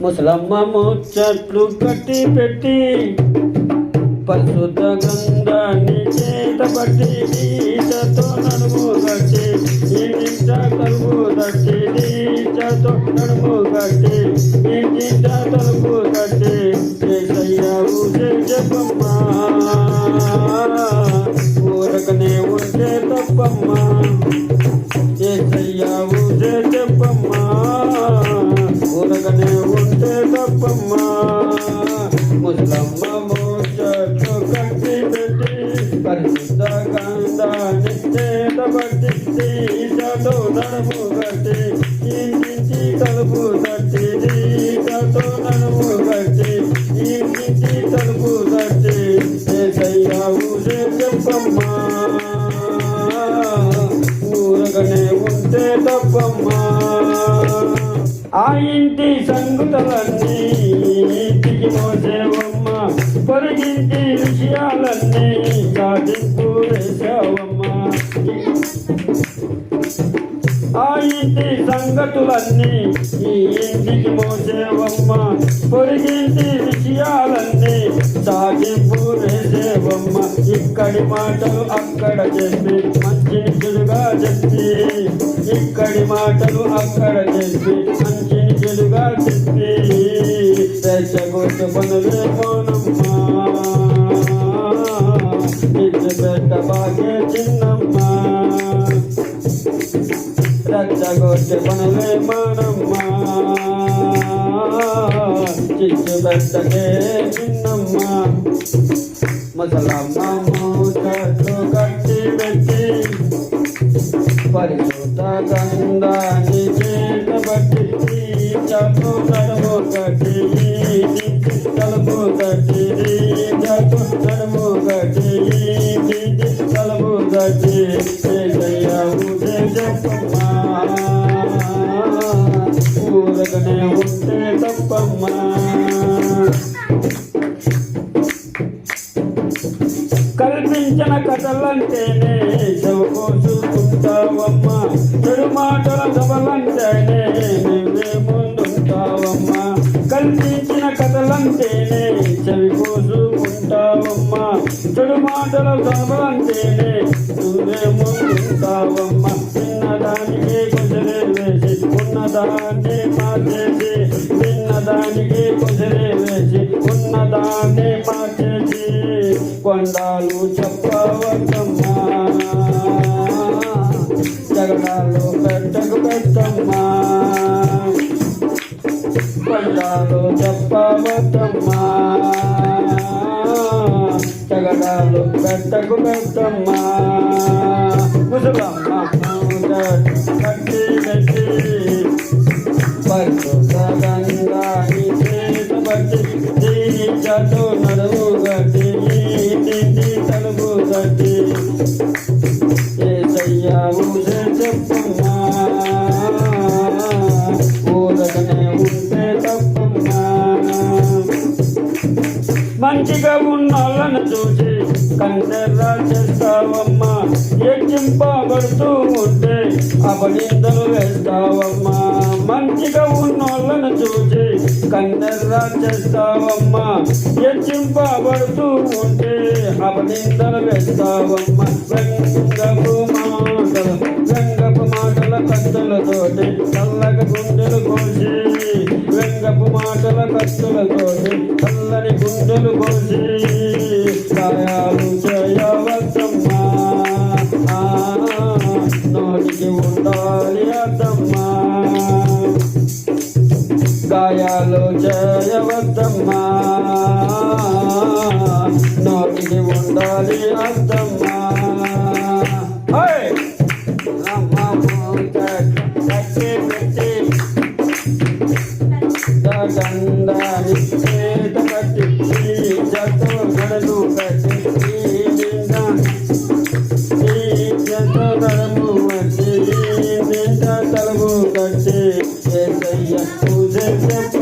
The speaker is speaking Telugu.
ముసలమ్మ ముచ్చట్లు కట్టి పెట్టి పరిశుద్ధ గంధాన్ని చేత పట్టి నీచతో నడుము కట్టి ఇంటింట తలుపు తట్టి నీచతో నడుము కట్టి ఇంటింట తలుపు తట్టి చేసయ్యావు చెప్పమ్మా ఊరకనే ఉంటే తప్పమ్మా చేసయ్యావు చెప్పమ్మా ముసలమ్మ మోచట్లు కట్టి పెట్టి పరిశుద్ధ కాందాన్ని చేత పట్టి ఈటతో నడుము కట్టి ఇంటింటి తలుపు తట్టి ఈటతో నడుము కట్టి ఇంటింటి తలుపు తట్టి ఏసయ్యావు చెప్పమ్మా ఉంటే తప్పమ్మా ఆ ఇంటి సంగుతలన్నీ ఇంటికి మోసే పొరిగింటి విషయాలన్నీ సాధింపు వేశావమ్మా ఆ ఇంటి సంగతులన్నీ ఈ ఇంటికి మోసేవమ్మ పొరిగింటి విషయాలన్నీ సాగింపు వేసేవమ్మ ఇక్కడి మాటలు అక్కడ చెప్పి మంచి చెప్పి ఇక్కడి మాటలు అక్కడ చెప్పి మంచి చెప్పి రెచ్చగొట్టు పనులే పోనమ్మా. ఇచ్చి పెట్ట బాగే చిన్నమ్మా. రచ్చగొట్టె పనులే మానమ్మా చిచ్చు పెట్టకే చిన్నమ్మా ముసలమ్మ మూటలు కట్టి పెట్టి పరిశుద్ధ గంధాన్ని చేత బట్టి చదువు నడుము కట్టి తలుపు కట్టి చదువు నడుము కట్టి తప్పమ్మా కల్పించిన కథలంటేనే చదువుకోసుకుంటావమ్మా చెడు మాటల సభలంటేనే నువ్వే ముందుంటావమ్మా. కల్పించిన కథలంటేనే చవికోసుకుంటావమ్మా చెడు మాటల సభలంటేనే నువ్వే ముందుంటావమ్మా. చిన్నదానికే కొంచెం వేసి ఉన్నదాన్ని మార్చేసి దానికి కుదిరే వేసి ఉన్నదాన్ని మార్చేసి కొండాలు చెప్పవద్దమ్మా. జగడాలు పెట్టకు పెట్టమ్మా. కొండాలు చెప్పవద్దమ్మా. జగడాలు పెట్టకు పెట్టమ్మా. ముసలమ్మ కట్టి పెట్టి పరిశుద్ధంగాని దీచటు నడుము గట్టి ఇంటి తలుపు గట్టి ఏసయ్యావు చెప్పమ్మా. ఊరకనే ఉంటే మంచిగా ఉన్నోళ్ళను చూసి కందెర్రా చేస్తావమ్మా ఎక్కింపబడుతూ ఉంటే అపనిందలు వేస్తావమ్మా. మంచిగా ఉన్నోళ్ళను చూసి కందెర్రా చేస్తావమ్మా ఎక్కింపబడుతూ ఉంటే అపనిందలు వేస్తావమ్మా. రంగపు మాటలు రంగపు మాటల కత్తులతోటి చల్లగ గుండెలు కోసి రంగపు మాటల కత్తులతోటి చల్లని గుండెలు కోసి కార్యాలు చేయవచ్చమ్మా నోటికి ఉండాలి అద్దమ్మా గాయాలు చేయవద్దమ్మా నోటికి ఉండాలి అద్దమ్మా అమ్మ Thank you.